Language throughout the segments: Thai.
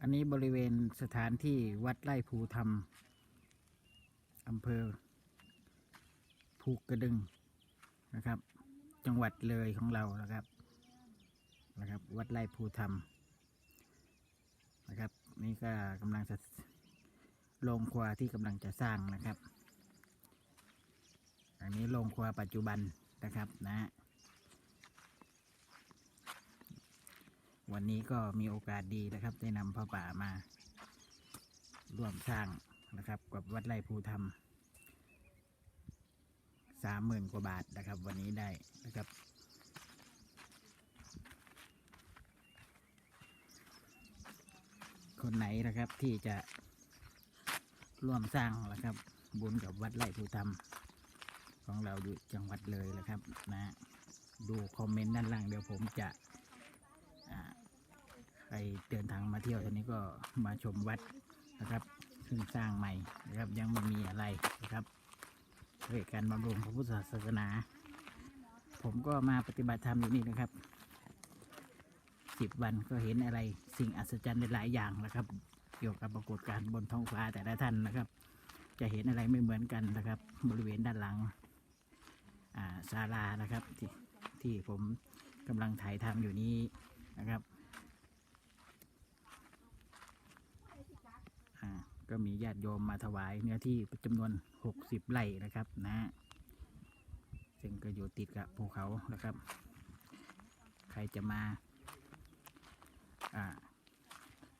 อันนี้บริเวณสถานที่วัดไร่ภูธรรมอำเภอภูกระดึงนะครับ จังหวัดเลยของเรานะครับนะครับ วัดไร่ภูธรรมนะครับ นี่ก็กำลังจะโรงครัวที่กำลังจะสร้างนะครับ อันนี้โรงครัวปัจจุบันนะครับนะฮะ วันนี้ก็มีโอกาสดีนะครับ ได้นำพระป่ามา ร่วมสร้างนะครับ กับวัดไร่ภูธรรมสามหมื่นกว่าบาทนะครับ วันนี้ได้นะครับ คนไหนนะครับที่จะร่วมสร้างนะครับ บุญกับวัดไร่ภูธรรมของเราอยู่จังหวัดเลยนะครับนะ ดูคอมเมนต์ด้านล่างเดี๋ยวผมจะ ใครเดินทางมาเที่ยวทีนี้ก็มาชมวัดนะครับซึ่งสร้างใหม่นะครับยังไม่มีอะไรนะครับเพื่อการบำรุงพระพุทธศาสนา ผมก็มาปฏิบัติธรรมอยู่นี่นะครับสิบวันก็เห็นอะไรสิ่งอัศจรรย์หลายอย่างนะครับ เกี่ยวกับปรากฏการณ์บนท้องฟ้าแต่ละท่านนะครับ จะเห็นอะไรไม่เหมือนกันนะครับ บริเวณด้านหลังศาลานะครับ ที่ที่ผมกำลังถ่ายทำอยู่นี้นะครับอ่า ก็มีญาติโยมมาถวายเนื้อที่จำนวน 60ไร่นะครับนะซึ่งก็อยู่ติดกับภูเขานะครับ ใครจะมา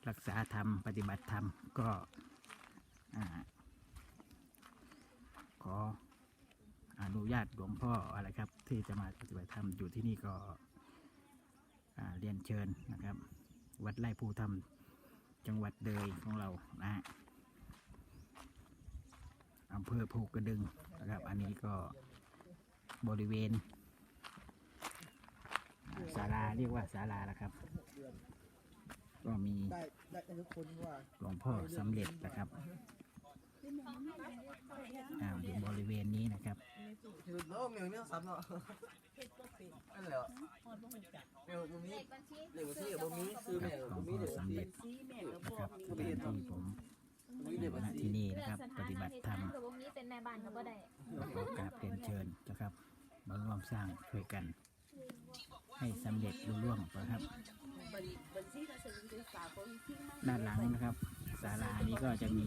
รักษาธรรม ปฏิบัติธรรม ก็ขออนุญาตหลวงพ่ออะไรครับ ที่จะมาปฏิบัติธรรมอยู่ที่นี่ก็เรียนเชิญนะครับ วัดไร่ภูธรรมจังหวัดเลยของเรานะฮะ อำเภอภูกระดึงนะครับ อันนี้ก็บริเวณอ่าศาลาเรียกว่าศาลาแล้วครับ ก็มีได้ได้กันทุกคนว่าหลวงพ่อสำเร็จนะครับอ่าอยู่บริเวณนี้นะครับคือโลกเมียวเมียวซ้ำเนาะนั่นแหละเมียวตรงนี้เลขบัญชีเดี๋ยวที่เดี๋ยวมีซื้อครัแม่บหลวตรงงนี้พ่อเดี๋ยวสำที่เร็จนะครับสถานที่ผม ตรงนี้เดี๋ยวณที่นี่นะครับ ปฏิบัติธรรมหรือว่ามีเป็นแม่บ้านเขาก็ได้ขอกราบเรียนเชิญนะครับมาร่วมสร้างช่วยกัน ให้สำเร็จรุ่ร่วงนะครับ ด้านหลังนะครับศาลานี้ก็จะมี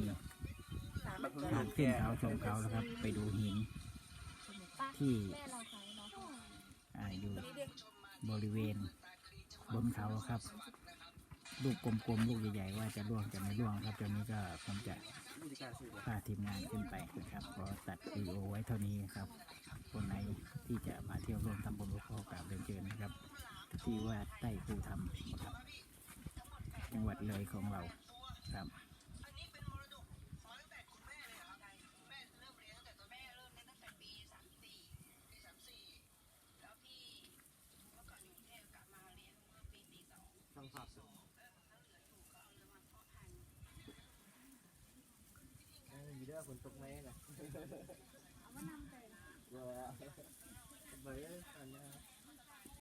ทางขึ้นเขาชมเขานะครับ ไปดูหิน ที่แม่เราขายเนาะอ่าอยู่บริเวณบนเขาครับ ลูกกลมๆลูกใหญ่ๆว่าจะร่วงจะไม่ร่วงครับตอนนี้ก็ผมจะวิธีการซื้อพาทีมงานขึ้นไปนะครับก็ตัดวีดีโอไว้เท่านี้ครับ คนไหนที่จะมาเที่ยวร่วมทำบุญก็กราบเรียนเชิญนะครับ ที่วัดใต้ภูธรรมนะครับ จังหวัดเลยของเราครับช่างภาพสุดมีเด้อ ฝนตกไหมนะเอามานำไปเบอร์เบอร์อันนี้